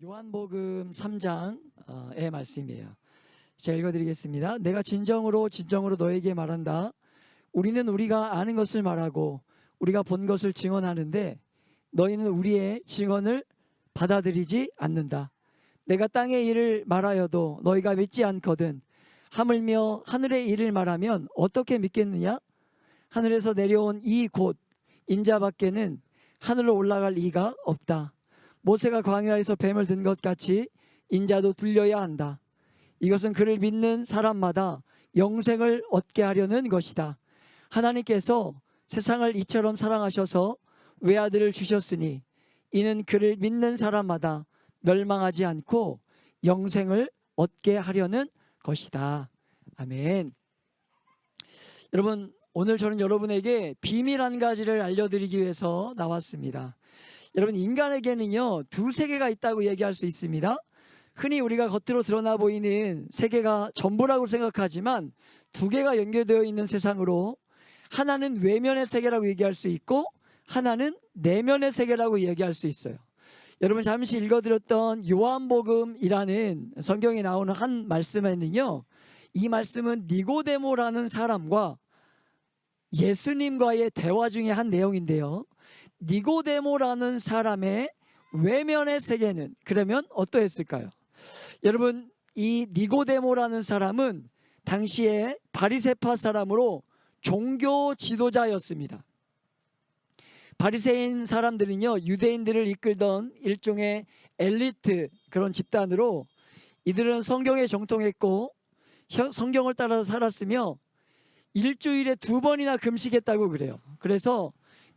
요한복음 3장의 말씀이에요. 제가 읽어드리겠습니다. 내가 진정으로 진정으로 너에게 말한다. 우리는 우리가 아는 것을 말하고 우리가 본 것을 증언하는데 너희는 우리의 증언을 받아들이지 않는다. 내가 땅의 일을 말하여도 너희가 믿지 않거든. 하물며 하늘의 일을 말하면 어떻게 믿겠느냐? 하늘에서 내려온 이곧 인자밖에는 하늘로 올라갈 이가 없다. 모세가 광야에서 뱀을 든 것 같이 인자도 들려야 한다. 이것은 그를 믿는 사람마다 영생을 얻게 하려는 것이다. 하나님께서 세상을 이처럼 사랑하셔서 외아들을 주셨으니 이는 그를 믿는 사람마다 멸망하지 않고 영생을 얻게 하려는 것이다. 아멘. 여러분, 오늘 저는 여러분에게 비밀 한 가지를 알려드리기 위해서 나왔습니다. 여러분, 인간에게는요, 두 세계가 있다고 얘기할 수 있습니다. 흔히 우리가 겉으로 드러나 보이는 세계가 전부라고 생각하지만 두 개가 연결되어 있는 세상으로 하나는 외면의 세계라고 얘기할 수 있고 하나는 내면의 세계라고 얘기할 수 있어요. 여러분 잠시 읽어드렸던 요한복음이라는 성경에 나오는 한 말씀에는요. 이 말씀은 니고데모라는 사람과 예수님과의 대화 중에 한 내용인데요. 니고데모라는 사람의 외면의 세계는 그러면 어떠했을까요? 여러분 이 니고데모라는 사람은 당시에 바리세파 사람으로 종교 지도자였습니다. 바리새인 사람들은요 유대인들을 이끌던 일종의 엘리트 그런 집단으로 이들은 성경에 정통했고 혀- 성경을 따라서 살았으며 일주일에 두 번이나 금식했다고 그래요. 그래서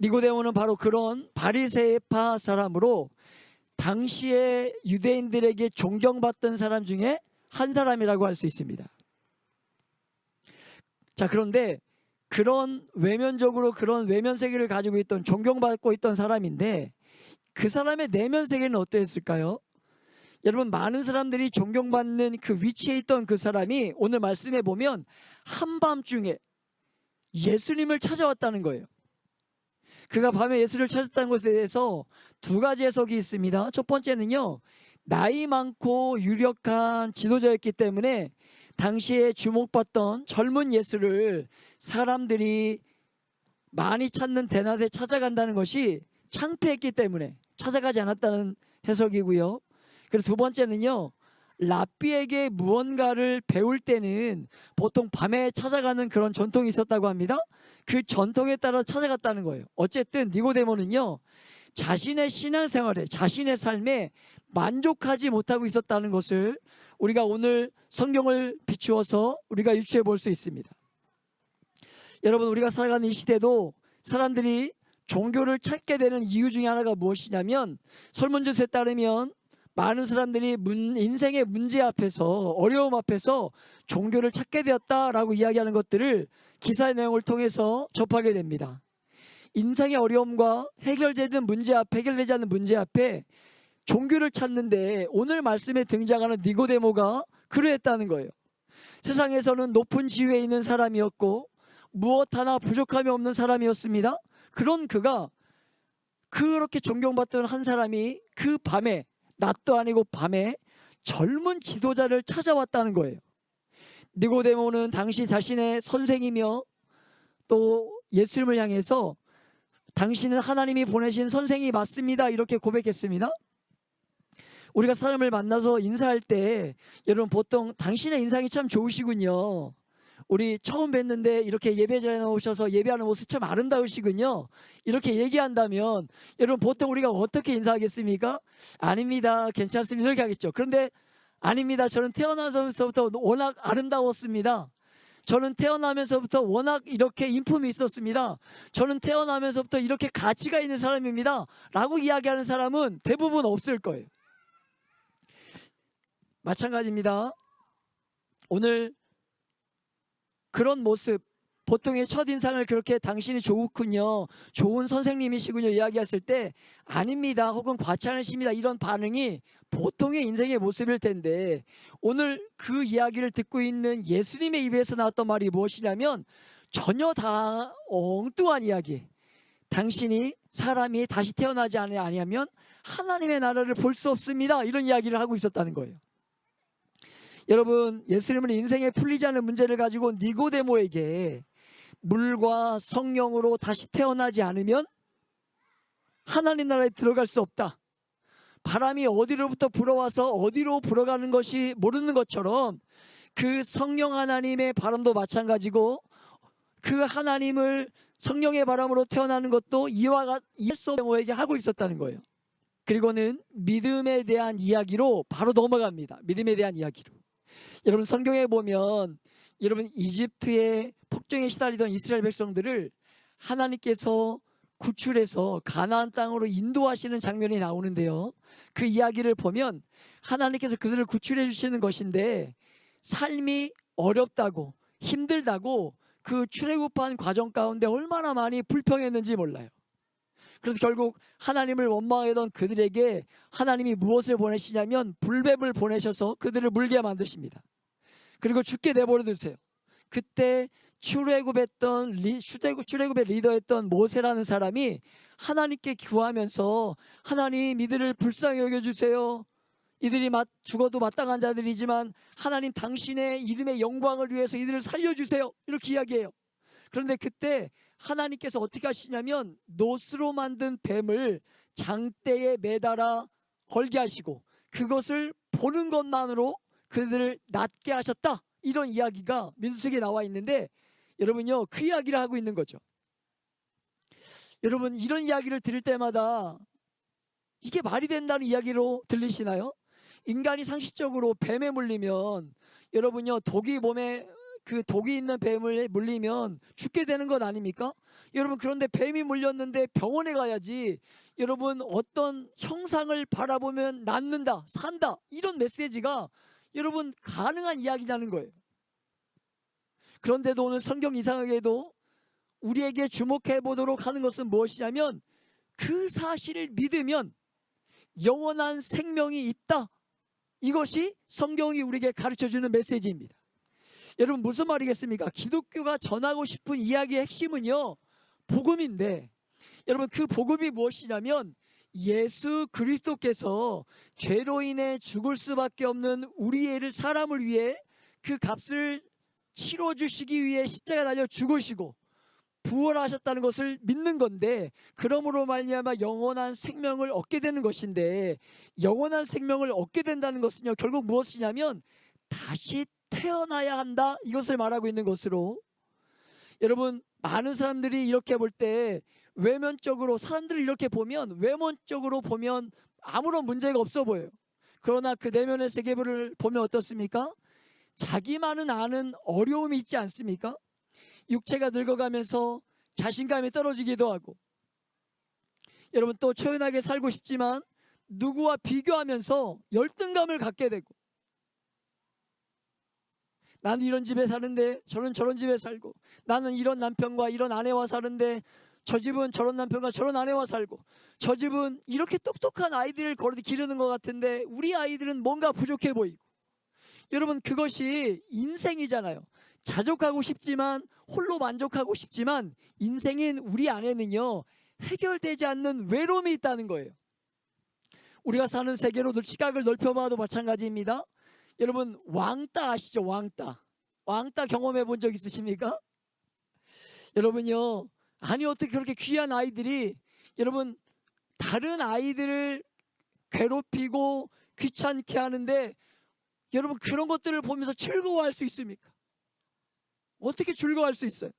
니고데모는 바로 그런 바리새파 사람으로 당시에 유대인들에게 존경받던 사람 중에 한 사람이라고 할 수 있습니다. 자, 그런데 그런 외면적으로 그런 외면 세계를 가지고 있던 존경받고 있던 사람인데 그 사람의 내면 세계는 어떠했을까요? 여러분 많은 사람들이 존경받는 그 위치에 있던 그 사람이 오늘 말씀에 보면 한밤중에 예수님을 찾아왔다는 거예요. 그가 밤에 예수를 찾았다는 것에 대해서 두 가지 해석이 있습니다. 첫 번째는요. 나이 많고 유력한 지도자였기 때문에 당시에 주목받던 젊은 예수를 사람들이 많이 찾는 대낮에 찾아간다는 것이 창피했기 때문에 찾아가지 않았다는 해석이고요. 그리고 두 번째는요. 랍비에게 무언가를 배울 때는 보통 밤에 찾아가는 그런 전통이 있었다고 합니다. 그 전통에 따라 찾아갔다는 거예요. 어쨌든 니고데모는요. 자신의 신앙생활에 자신의 삶에 만족하지 못하고 있었다는 것을 우리가 오늘 성경을 비추어서 우리가 유추해 볼 수 있습니다. 여러분 우리가 살아가는 이 시대도 사람들이 종교를 찾게 되는 이유 중에 하나가 무엇이냐면 설문조사에 따르면 많은 사람들이 문, 인생의 문제 앞에서 어려움 앞에서 종교를 찾게 되었다라고 이야기하는 것들을 기사의 내용을 통해서 접하게 됩니다. 인생의 어려움과 해결되는 문제 앞, 해결되지 않는 문제 앞에 종교를 찾는데 오늘 말씀에 등장하는 니고데모가 그러했다는 거예요. 세상에서는 높은 지위에 있는 사람이었고 무엇 하나 부족함이 없는 사람이었습니다. 그런 그가 그렇게 존경받던 한 사람이 그 밤에 낮도 아니고 밤에 젊은 지도자를 찾아왔다는 거예요. 니고데모는 당시 자신의 선생이며 또 예수님을 향해서 당신은 하나님이 보내신 선생이 맞습니다. 이렇게 고백했습니다. 우리가 사람을 만나서 인사할 때 여러분 보통 당신의 인상이 참 좋으시군요. 우리 처음 뵀는데 이렇게 예배자에 나오셔서 예배하는 모습 참 아름다우시군요. 이렇게 얘기한다면 여러분 보통 우리가 어떻게 인사하겠습니까? 아닙니다. 괜찮습니다. 이렇게 하겠죠. 그런데 아닙니다. 저는 태어나서부터 워낙 아름다웠습니다. 저는 태어나면서부터 워낙 이렇게 인품이 있었습니다. 저는 태어나면서부터 이렇게 가치가 있는 사람입니다. 라고 이야기하는 사람은 대부분 없을 거예요. 마찬가지입니다. 오늘 그런 모습, 보통의 첫인상을 그렇게 당신이 좋군요, 좋은 선생님이시군요 이야기했을 때 아닙니다 혹은 과찬하십니다 이런 반응이 보통의 인생의 모습일 텐데 오늘 그 이야기를 듣고 있는 예수님의 입에서 나왔던 말이 무엇이냐면 전혀 다 엉뚱한 이야기 당신이 사람이 다시 태어나지 않으면 하나님의 나라를 볼 수 없습니다. 이런 이야기를 하고 있었다는 거예요. 여러분, 예수님은 인생에 풀리지 않는 문제를 가지고 니고데모에게 물과 성령으로 다시 태어나지 않으면 하나님 나라에 들어갈 수 없다. 바람이 어디로부터 불어와서 어디로 불어가는 것이 모르는 것처럼 그 성령 하나님의 바람도 마찬가지고 그 하나님을 성령의 바람으로 태어나는 것도 이와 같 예수 영호에게 하고 있었다는 거예요. 그리고는 믿음에 대한 이야기로 바로 넘어갑니다. 믿음에 대한 이야기로. 여러분 성경에 보면 여러분 이집트의 폭정에 시달리던 이스라엘 백성들을 하나님께서 구출해서 가나안 땅으로 인도하시는 장면이 나오는데요. 그 이야기를 보면 하나님께서 그들을 구출해 주시는 것인데 삶이 어렵다고 힘들다고 그 출애굽한 과정 가운데 얼마나 많이 불평했는지 몰라요. 그래서 결국 하나님을 원망하던 그들에게 하나님이 무엇을 보내시냐면 불뱀을 보내셔서 그들을 물게 만드십니다. 그리고 죽게 내버려 두세요. 그때 출애굽했던 출애굽의 리더였던 모세라는 사람이 하나님께 구하면서 하나님 이들을 불쌍히 여겨 주세요. 이들이 마, 죽어도 마땅한 자들이지만 하나님 당신의 이름의 영광을 위해서 이들을 살려 주세요. 이렇게 이야기해요. 그런데 그때 하나님께서 어떻게 하시냐면 노스로 만든 뱀을 장대에 매달아 걸게 하시고 그것을 보는 것만으로 그들을 낫게 하셨다. 이런 이야기가 민수기에 나와 있는데 여러분요 그 이야기를 하고 있는 거죠. 여러분 이런 이야기를 들을 때마다 이게 말이 된다는 이야기로 들리시나요? 인간이 상식적으로 뱀에 물리면 여러분요 독이 몸에 그 독이 있는 뱀을 물리면 죽게 되는 것 아닙니까? 여러분 그런데 뱀이 물렸는데 병원에 가야지 여러분 어떤 형상을 바라보면 낫는다 산다 이런 메시지가 여러분 가능한 이야기냐는 거예요. 그런데도 오늘 성경 이상하게도 우리에게 주목해 보도록 하는 것은 무엇이냐면 그 사실을 믿으면 영원한 생명이 있다. 이것이 성경이 우리에게 가르쳐 주는 메시지입니다. 여러분 무슨 말이겠습니까? 기독교가 전하고 싶은 이야기의 핵심은요. 복음인데 여러분 그 복음이 무엇이냐면 예수 그리스도께서 죄로 인해 죽을 수밖에 없는 우리의 사람을 위해 그 값을 치러 주시기 위해 십자가 달려 죽으시고 부활하셨다는 것을 믿는 건데 그러므로 말미암아 영원한 생명을 얻게 되는 것인데 영원한 생명을 얻게 된다는 것은요 결국 무엇이냐면 다시 태어나야 한다 이것을 말하고 있는 것으로 여러분 많은 사람들이 이렇게 볼 때 외면적으로 사람들을 이렇게 보면 외면적으로 보면 아무런 문제가 없어 보여요. 그러나 그 내면의 세계를 보면 어떻습니까? 자기만은 아는 어려움이 있지 않습니까? 육체가 늙어가면서 자신감이 떨어지기도 하고 여러분 또 초연하게 살고 싶지만 누구와 비교하면서 열등감을 갖게 되고 나는 이런 집에 사는데 저는 저런 집에 살고 나는 이런 남편과 이런 아내와 사는데 저 집은 저런 남편과 저런 아내와 살고 저 집은 이렇게 똑똑한 아이들을 기르는 것 같은데 우리 아이들은 뭔가 부족해 보이고 여러분 그것이 인생이잖아요. 자족하고 싶지만 홀로 만족하고 싶지만 인생인 우리 안에는요 해결되지 않는 외로움이 있다는 거예요. 우리가 사는 세계로 시각을 넓혀봐도 마찬가지입니다. 여러분 왕따 아시죠? 왕따. 왕따 경험해 본 적 있으십니까? 여러분요. 아니 어떻게 그렇게 귀한 아이들이 여러분 다른 아이들을 괴롭히고 귀찮게 하는데 여러분 그런 것들을 보면서 즐거워할 수 있습니까? 어떻게 즐거워할 수 있어요?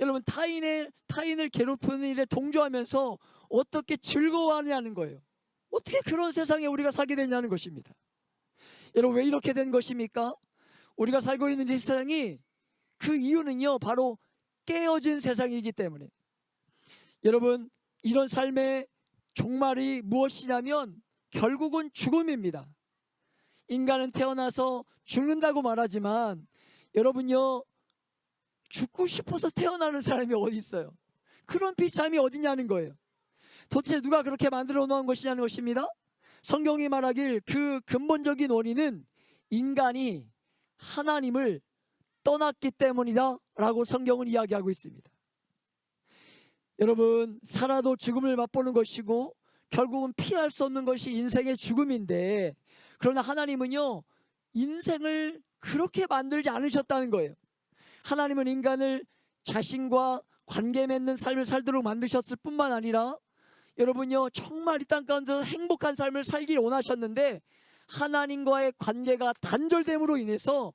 여러분 타인의 타인을 괴롭히는 일에 동조하면서 어떻게 즐거워하냐는 거예요. 어떻게 그런 세상에 우리가 살게 되냐는 것입니다. 여러분 왜 이렇게 된 것입니까? 우리가 살고 있는 이 세상이 그 이유는요 바로 깨어진 세상이기 때문에 여러분 이런 삶의 종말이 무엇이냐면 결국은 죽음입니다. 인간은 태어나서 죽는다고 말하지만 여러분요 죽고 싶어서 태어나는 사람이 어디 있어요? 그런 비참이 어디냐는 거예요. 도대체 누가 그렇게 만들어 놓은 것이냐는 것입니다. 성경이 말하길 그 근본적인 원인은 인간이 하나님을 떠났기 때문이다 라고 성경은 이야기하고 있습니다. 여러분 살아도 죽음을 맛보는 것이고 결국은 피할 수 없는 것이 인생의 죽음인데 그러나 하나님은요 인생을 그렇게 만들지 않으셨다는 거예요. 하나님은 인간을 자신과 관계 맺는 삶을 살도록 만드셨을 뿐만 아니라 여러분요 정말 이 땅 가운데서 행복한 삶을 살길 원하셨는데 하나님과의 관계가 단절됨으로 인해서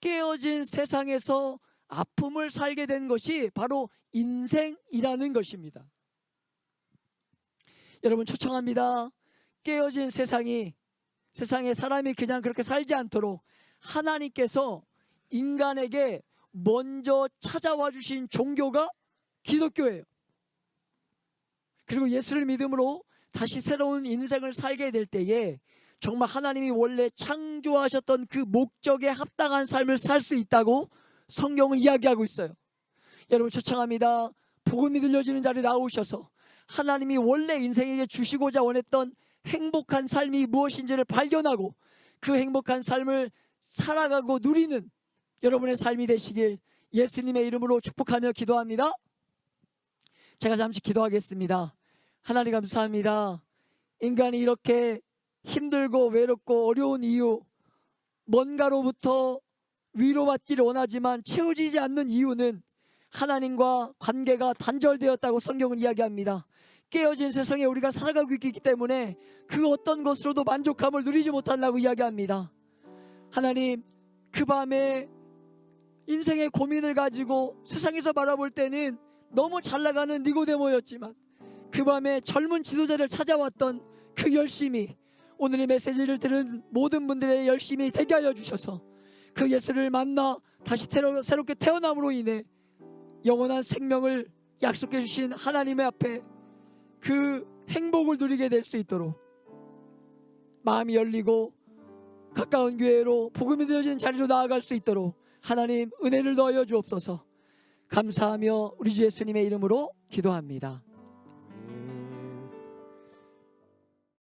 깨어진 세상에서 아픔을 살게 된 것이 바로 인생이라는 것입니다. 여러분 초청합니다. 깨어진 세상이 세상에 사람이 그냥 그렇게 살지 않도록 하나님께서 인간에게 먼저 찾아와 주신 종교가 기독교예요. 그리고 예수를 믿음으로 다시 새로운 인생을 살게 될 때에 정말 하나님이 원래 창조하셨던 그 목적에 합당한 삶을 살 수 있다고 성경은 이야기하고 있어요. 여러분 초청합니다. 복음이 들려지는 자리에 나오셔서 하나님이 원래 인생에게 주시고자 원했던 행복한 삶이 무엇인지를 발견하고 그 행복한 삶을 살아가고 누리는 여러분의 삶이 되시길 예수님의 이름으로 축복하며 기도합니다. 제가 잠시 기도하겠습니다. 하나님 감사합니다. 인간이 이렇게 힘들고 외롭고 어려운 이유, 뭔가로부터 위로받기를 원하지만 채워지지 않는 이유는 하나님과 관계가 단절되었다고 성경은 이야기합니다. 깨어진 세상에 우리가 살아가고 있기 때문에 그 어떤 것으로도 만족함을 누리지 못한다고 이야기합니다. 하나님, 그 밤에 인생의 고민을 가지고 세상에서 바라볼 때는 너무 잘 나가는 니고데모였지만 그 밤에 젊은 지도자를 찾아왔던 그 열심이 오늘의 메시지를 들은 모든 분들의 열심이 되게 하여 주셔서 그 예수를 만나 다시 태어- 새롭게 태어남으로 인해 영원한 생명을 약속해 주신 하나님의 앞에 그 행복을 누리게 될 수 있도록 마음이 열리고 가까운 교회로 복음이 되어진 자리로 나아갈 수 있도록 하나님 은혜를 더하여 주옵소서 감사하며 우리 주 예수님의 이름으로 기도합니다.